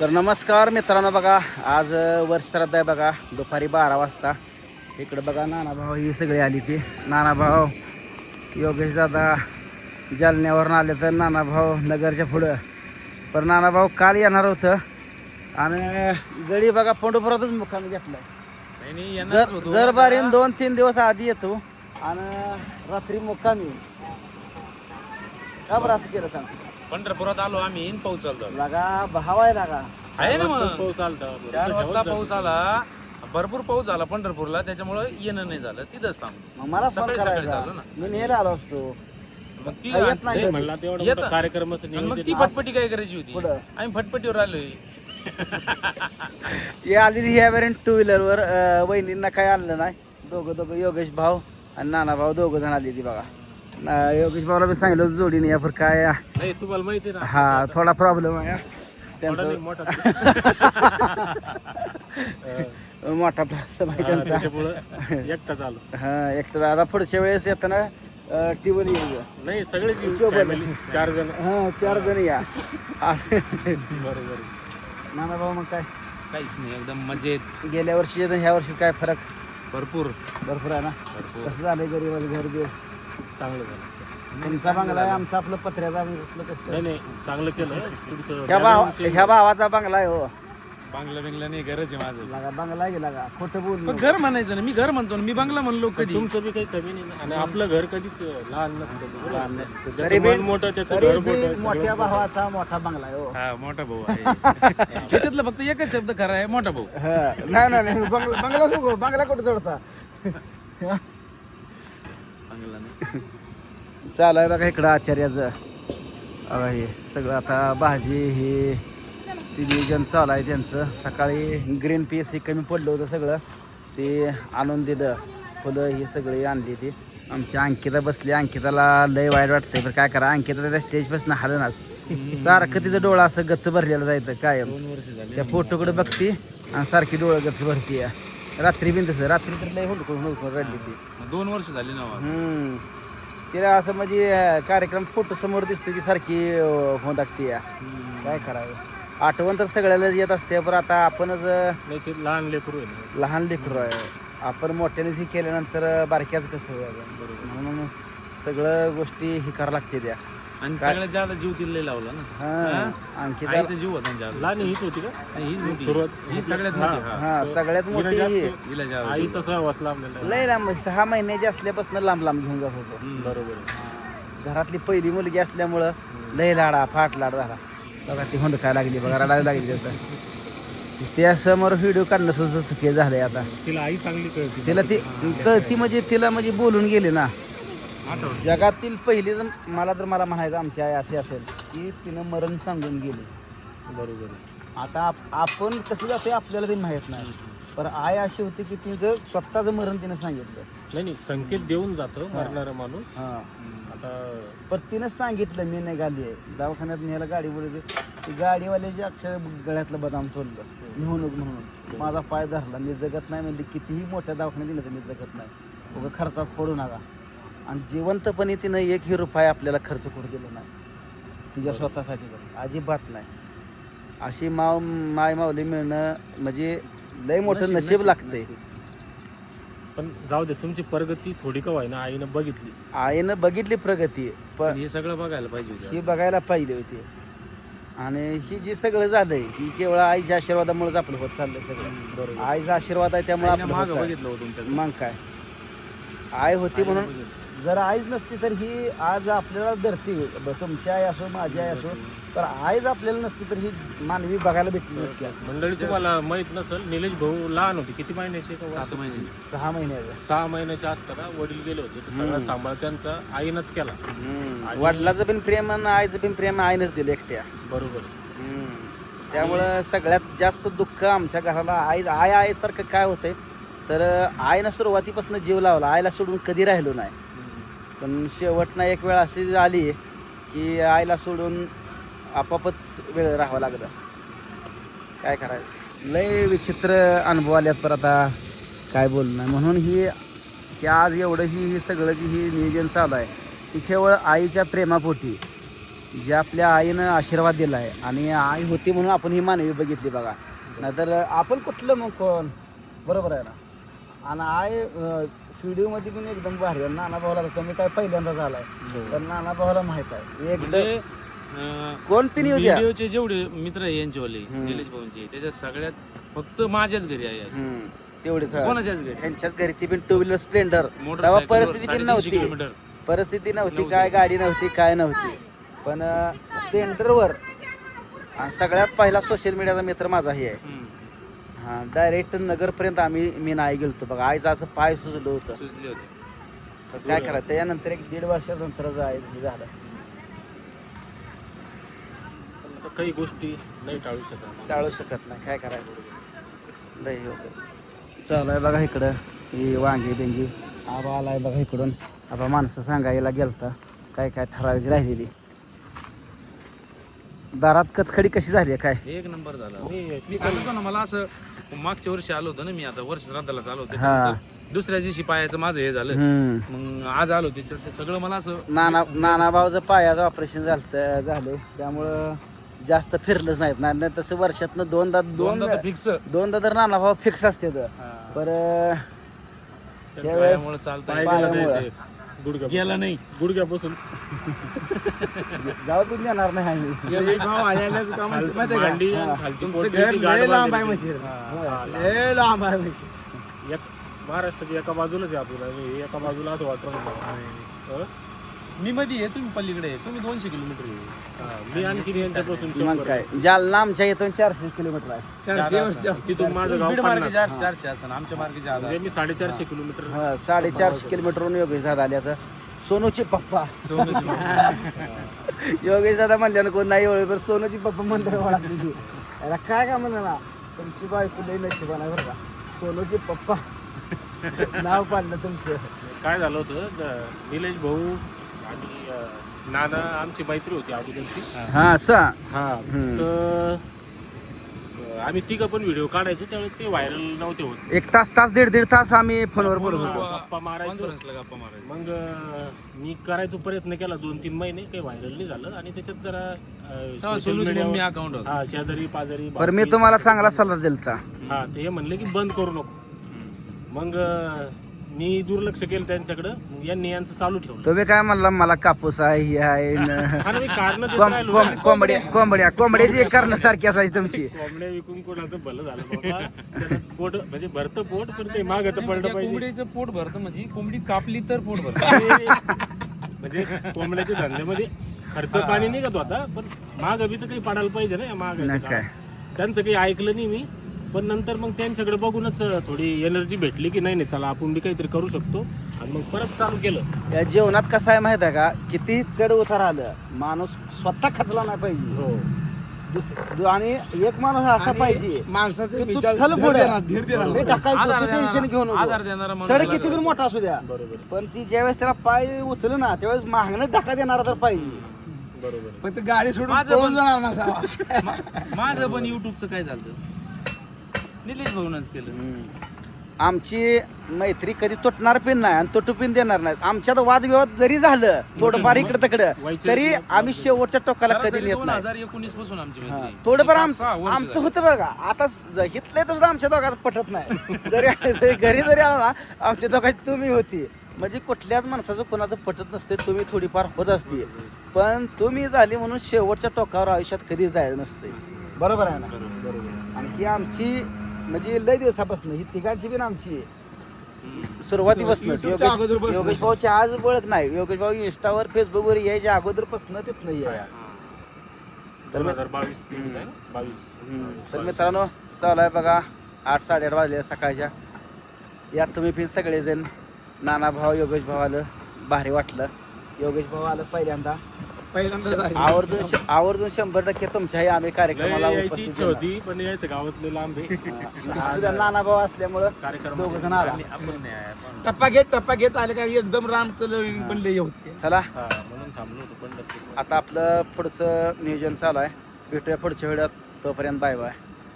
तर नमस्कार मित्रांनो बघा आज वर्ष श्राद्ध आहे बघा दुपारी बारा वाजता. इकडं बघा नानाभाऊ ही सगळी आली ती. नानाभाऊ योगेश दादा जालन्यावरून आले तर नानाभाऊ नगरच्या पुढं. पण नानाभाऊ काल येणार होतं. आणि गडी बघा पंढरपुरातच मुक्कामी घेतलाय. जर जर बारीन दोन तीन दिवस आधी येतो आणि रात्री मुक्कामी. का बरं असं केलं सांग? पंढरपुरात आलो आम्ही इन पाऊस चालतो लागा भावाय लागा. आहे ना मग? पाऊस आलता. चार वाजता पाऊस आला. भरपूर पाऊस झाला पंढरपूरला त्याच्यामुळे येणं नाही झालं. तिथंच थांब मग मला फोन सकाळी सकाळी करायचा. झालं ना. मी नेला आलो असतो. मग ती काय येत नाही ते- कधी. म्हणला तेवढा येतं. मोठा कार्यक्रमच आणि मग नियोजन ती फटफटी काय करायची होती? पुढं. आम्ही फटफटीवर आलोय. हे आली ती ह्या वेळेन टू व्हीलरवर वहिनींना काय आणलं नाही. दोघं दोघं योगेश भाऊ आणि नाना भाऊ दोघं जण आली ती बघा. ना- योगेश भाऊला मी सांगितलं होतं जोडीने या पर काय नाही तुम्हाला माहिती ना. हा थोडा प्रॉब्लेम आहे हा. थोडा नाही, त्यांचा मोठा मोठा प्रॉब्लेम आहे त्यांचा. त्याच्यामुळं एकटाच आलो हा एक तर आता पुढच्या वेळेस येताना टिवल येऊ नाही सगळेच येऊ, चोपन्न. family, चार जण. हा चार जण या. बरोबर. नाना भाऊ मग काय? काहीच नाही एकदम मजेत. गेल्या वर्षी आणि ह्या वर्षी काय फरक? भरपूर. भरपूर आहे ना? भरपूर. कसं झालंय गरीब घर बीर चांगलं झालं. तुमचा बंगला आहे आमचा आपलं पत्र्याचा कसलं? नाही नाही चांगलं केलं. तुमचं ह्या भाव ह्या भावाचा बंगला आहे हो. बांगला बिंगला नाही गरज आहे माझं. लागा बंगला आहे लागा? खोटं बोल पण घर म्हणायचं ना मी घर म्हणतो ना मी बांगला म्हणलो कधी? तुमचं बी काही कमी नाही ना. आणि आपलं घर कधीच लहान नसतं लहान नसतं. बी- मन मोठं त्याचं तरी घर बी मोठं मोठ्या भावाचा मोठा बंगला आहे हो. हा मोठा भाऊ आहे. त्याच्यातलं फक्त एकच शब्द खरा आहे मोठा भाऊ. हा. नाही नाही नाही. बंगला बंगला सुगो बंगला कुठं चढता? नाही. चालू आहे बघा इकडं आचार्याचं. बघा हे सगळं आता भाजी हे ते नियोजन चालू आहे त्यांचं. सकाळी ग्रीन पीस हे कमी पडलं होतं सगळं. ते आणून दिलं. फुलं ही सगळी आणली ती. आमची अंकिता बसली. अंकिताला लय वाईट वाटतंय. पण काय करा? अंकिता त्या स्टेजपासून हलनाच सारखं तिचं डोळा असं गच्च भरलेलं जायचं कायम. दोन वर्ष झाली. त्या फोटोकडे बघती आणि सारखी डोळं गच्च भरती रात्री बिन तसं रात्री तर लय हुडकून हुडकून रडली ती. दोन वर्ष झाली ना हम्म. तिला असं म्हणजे अं, कार्यक्रम फोटो समोर दिसतो की सारखी हो लागते काय करावं? आठवण तर सगळ्याला येत असते पण आता आपणच अं, ते लहान लेकरू आहे ना. लहान लेकरू आहे. आपण मोठ्याने हे केल्यानंतर बारक्याच कसं होईल म्हणून सगळं गोष्टी हे करावं लागते त्या. आणि सगळ्यात जास्त जीव तिला लावला ना. हा आणखी आईचा जीव होता ना. लहान हीच होती का? हीच मोठी. सुरुवात ही सगळ्यात मोठी हा. हा सगळ्यात हिला मोठी जास्त आईचा सहवास लाभलेला लय लांब सहा महिन्याची असल्यापासून लांब लांब घेऊन जात होतो. हम्म. बरोबर. आहे. घरातली पहिली मुलगी असल्यामुळं लय लाडा फाट लाड झाला. बघा ती हुंडकाय लागली बघा रडायला लागली आता. त्या समोर व्हिडिओ काढणं सुद्धा चुकी झालंय आता. तिला आई चांगली कळते. तिला ती कळती म्हणजे तिला म्हणजे बोलून गेली ना. जगातील पहिली जर मला तर मला म्हणायचं आमची आई अशी असेल की तिनं मरण सांगून गेली. बरोबर. आता आप- आपण कसं जाते आपल्याला बी माहीत नाही. पण आई अशी होती की तिचं स्वतःचं मरण तिनं सांगितलं. नाही नाही संकेत देऊन जातो मरणारा माणूस. हां. आता पण तिनं सांगितलं मी नाही गाडी आहे. दवाखान्यात न्यायला गाडी बोलली. ती गाडीवाल्याची अक्षर गळ्यातलं बदाम सोडलं. नेऊन म्हणून. माझा पाय धरला. मी जगत नाही म्हणजे कितीही मोठ्या दवाखान्यात दिलं तर मी जगत नाही. उगा खर्चात पडू नका. आणि जिवंतपणे तिनं एकही रुपये आपल्याला खर्च करू दिला नाही. तिच्या स्वतःसाठी. अजिबात नाही. अशी माव माय माऊली मिळणं म्हणजे लय मोठं नशीब लागतंय. पण जाऊ दे तुमची प्रगती थोडी का ना आईनं बघितली. आईनं बघितली प्रगती पण हे सगळं बघायला पाहिजे होतं. ही बघायला पाहिजे होती. आणि ही जी सगळं झालंय ही केवळ आईच्या आशीर्वादामुळेच आपलं होत चाललंय सगळं. बरोबर. आईचा आशीर्वाद आहे त्यामुळे आईनं आपलं मागं होत चाललंय. बघितलं होतं तुमच्याकडे. मग काय? आई होती म्हणून जर आईच नसती तर ही आज आपल्याला धरती. तुमची आई असो माझी आई असो तर आईच आपल्याला नसती तर ही मानवी बघायला भेटली नसती आज. मंडळी तुम्हाला माहीत नसेल निलेश भाऊ लहान होते. किती महिन्याचे का सात? महिने. सहा महिन्याचं सहा महिन्याचे असताना वडील गेले होते. तर सगळा सांभाळ त्यांचा आईनच केला. आणि- वडिलाचं पण प्रेम आणि आईचं पण प्रेम आईनच दिलं एकट्या. बरोबर. त्यामुळं सगळ्यात जास्त दुःख आमच्या घराला आई आई आईसारखं काय होतंय? तर आईनं सुरुवातीपासून जीव लावला. आईला सोडून कधी राहिलो नाही. पण शेवटनं एक वेळ अशी आली की आईला सोडून आपापच वेळ राहावा लागला. काय करायचं? लय विचित्र अनुभव आल्यात पर आता. काय बोलणं नाही म्हणून ही की आज एवढं ही ही सगळं जी ही नियोजन चालू आहे ती केवळ आईच्या प्रेमापोटी जे आपल्या आईनं आशीर्वाद दिला आहे आणि आई होती म्हणून आपण ही मानवी बघितली बघा. नाहीतर आपण कुठलं मग कोण? बरोबर आहे ना? आणि आई व्हिडिओमध्ये पण एकदम भारी आहे. नाना भावाला तर मी काय पहिल्यांदा झालाय. तर नाना भावाला माहीत आहे. एकदम म्हणजे अं, कोण पिन येऊ द्या. व्हिडिओचे जेवढे मित्र आहे यांचेवाले. निलेश भाऊंचे त्याच्या सगळ्यात फक्त माझ्याच घरी आहे. हम्म, तेवढेच कोणाच्याच घरी? त्यांच्याच घरी ती पण टू व्हीलर स्प्लेंडर तेव्हा मोटरसायकलवर परिस्थिती पण साडेतीनशे नव्हती. किलोमीटर. परिस्थिती नव्हती काय गाडी नव्हती काय नव्हती. पण स्प्लेंडरवर सगळ्यात पहिला सोशल मीडियाचा मित्र माझा हे आहे. हम्म. हा डायरेक्ट नगरपर्यंत आम्ही मी नाही गेलतो बघा. आईचं असं पाय सुचलं होतं. सुचले होते. तर काय करायचं त्यानंतर एक दीड वर्षानंतर जायचं झालं. पण आता काही गोष्टी नाही टाळू शकत टाळू शकत नाही. काय करायचं? होतं. चालू आहे बघा इकडं. ही वांगी बिंगी. आबा आलाय बघा इकडून. आबा माणसं सांगायला गेलता. काय काय ठराविक राहिलेली. दारात कचखडी कशी झाली काय? एक नंबर झाला. मी सांगतो ना मला असं मागच्या वर्षी आलो होतो ना मी आता वर्ष श्राद्धाला आलो होतो. त्याच्यानंतर दुसऱ्या दिवशी पायाचं माझं हे झालं. मग आज आलो ते सगळं मला असं नाना नाना भाऊचं पायाचं ऑपरेशन झालं झालं. त्यामुळं जास्त फिरलंच नाहीत. ना नाही तसं वर्षातनं दोनदा दोन दोनदा फिक्स दोनदा तर नाना भाऊ फिक्स असते तर पर त्यावेळेस पायामुळे. चालता येत. नाही जाऊ देणार नाही आम्ही मांडी आणि खालची पोटली ती गाठ बांधलेली. हा. एक महाराष्ट्राची एका बाजूलाच आहे आपल्याला. एका बाजूला असं वाटत मी मध्ये आहे तुम्ही पलीकडे आहे. तुम्ही दोनशे किलोमीटर आहे. मी आणखी यांच्यापासून मग काय? जालना आमच्या इथून चारशे किलोमीटर आहे. तिथून माझं गाव बीड पन्नास. मार्गे चारशे असं आमच्या मार्गे जादा म्हणजे मी साडेचारशे किलोमीटर हा, साडेचारशे किलोमीटरहून योगेश दादा आले आता. सोनूचे पप्पा. योगेश दादा म्हणल्यानं कोण नाही ओळख सोनूची पप्पा म्हणलं ओळखली. याला काय का म्हणलं ना तुमची बायको लई आहे बरं का. सोनूचे पप्पा. नाव पाडलं तुमचं. काय झालं होतं निलेश भाऊ आणि नाना आमची मैत्री होती अगोदरची हा असं हा. तर आम्ही तिघं पण व्हिडिओ काढायचो त्यावेळेस काही व्हायरल नव्हते होत. एक तास तास दीड दीड तास आम्ही फोनवर बोलत होतो. गप्पा मारायचो. कॉन्फरन्सला गप्पा मारायचं? मग अं, मी करायचो प्रयत्न केला दोन तीन महिने काही व्हायरल नाही झालं. आणि त्याच्यात जरा अं, तेव्हा social सोनूची media मम्मी वर- अकाउंट होता. हा शेजारी पाजारी बरं मी तुम्हाला चांगला सल्ला दिलता. हा ते हे म्हणले की बंद करू नको. मग अं, मी दुर्लक्ष केलं त्यांच्याकडं मग यांनी यांचं चालू ठेवलं. तुम्ही काय म्हणला मला कापूस आहे हे आहे न- हा ना, मी कारण देत कोंब- राहिलो. कोंब- ना. कोंबड्या कोंबड्या कोंबड्याची करण्यासारखी असायची तुमची. कोंबड्या विकून कोणाचं भलं झालं बाबा पोट म्हणजे भरतं पोट पण ते मागं तर पडलं पाहिजे. कोंबडीचं पोट भरतं म्हणजे कोंबडी कापली तर पोट भरतं. म्हणजे कोंबड्याच्या धंद्यामध्ये खर्च पाणी निघत होता पण माग बी तर काही पडायला पाहिजे ना माग नाही काय. त्यांचं काही ऐकलं नाही मी. पण नंतर मग त्यांच्याकडे बघूनच थोडी एनर्जी भेटली की नाही नाही चला आपण बी काहीतरी करू शकतो. आणि मग परत चालू केलं. या जीवनात कसं आहे माहीत आहे का? किती चढ उतार आलं. माणूस स्वतः खचला नाही पाहिजे. हो. दुस- दु- आणि एक माणूस असा पाहिजे. माणसाचे की तू विचार चल धीर पुढे. देणार, धीर देणार. लय ढकलायचं, आधार तू टेन्शन देणारा- घेऊ नको. आधार देणारा माणूस चढ किती पण मोठा असू द्या. बरोबर. पण ती ज्यावेळेस त्याला पाय उचल ना त्यावेळेस मागणं ढका देणारा तर पाहिजे. बरोबर. फक्त गाडी सोडून माझं पळून पण- जाणार नसावा? मा- माझं पण युट्यूबचं काय झालं? निलेश भाऊनच केलं. आमची मैत्री कधी तुटणार पिन नाही आणि तुटू पिन देणार नाही. आमच्यात वादविवाद जरी झालं थोडंफार इकडं तिकडं व्हायचे तरी आम्ही शेवटच्या टोकाला कधी सरासरी नेत दोन नाही हजार एकोणीसपासून आमची हा, मैत्री. थोडंफार एक वर्ष आमचं झाली. होतं बरं का. आता ज- तर सुद्धा आमच्या दोघात पटत नाही. जरी जरी घरी जरी आला ना आमच्या दोघात तुम्ही होती. म्हणजे कुठल्याच माणसाचं कोणाचं पटत नसते तुम्ही थोडीफार होत असते. पण तुम्ही झाली म्हणून शेवटच्या टोकावर आयुष्यात कधीच जायचं नसते. बरोबर आहे ना? बरोबर. आणि ही आमची म्हणजे लय दिवसापासून ही तिघांची पण आमची. सुरुवातीपासून युट्यूबच्या अगोदरपासून. योगेश भाऊची आज ओळख नाही. योगेश भाऊ इंस्टावर फेसबुकवर यायच्या अगोदरपासून तिथ नाही आहे दोन हजार बावीस तेवीस आहे. ना? बावीस. तर मित्रांनो चालू आहे बघा. आठ साडेआठ वाजले सकाळच्या. यात तुम्ही फिर सगळेजण नाना भाऊ योगेश भाऊ आलं. भारी वाटलं. योगेश भाऊ आलं पहिल्यांदा. पहिल्यांदा. आवर्जून श- आवर्जून शंभर टक्के तुमच्याही आम्ही कार्यक्रमाला लय यायची उपस्थित इच्छा होणार. होती पण यायचं गावातले लांब आहे. आज नाना भाऊ असल्यामुळं कार्यक्रम दोघ जण आला. आणि आपण नाही आहे, आपण- टप्पा घेत टप्पा घेत आले का एकदम राम बनले होते. चला. हा म्हणून थांबलो होतो पंढरपूर आता आपलं पुढचं नियोजन चालू आहे. भेटूया पुढच्या वेळात. तोपर्यंत बाय बाय.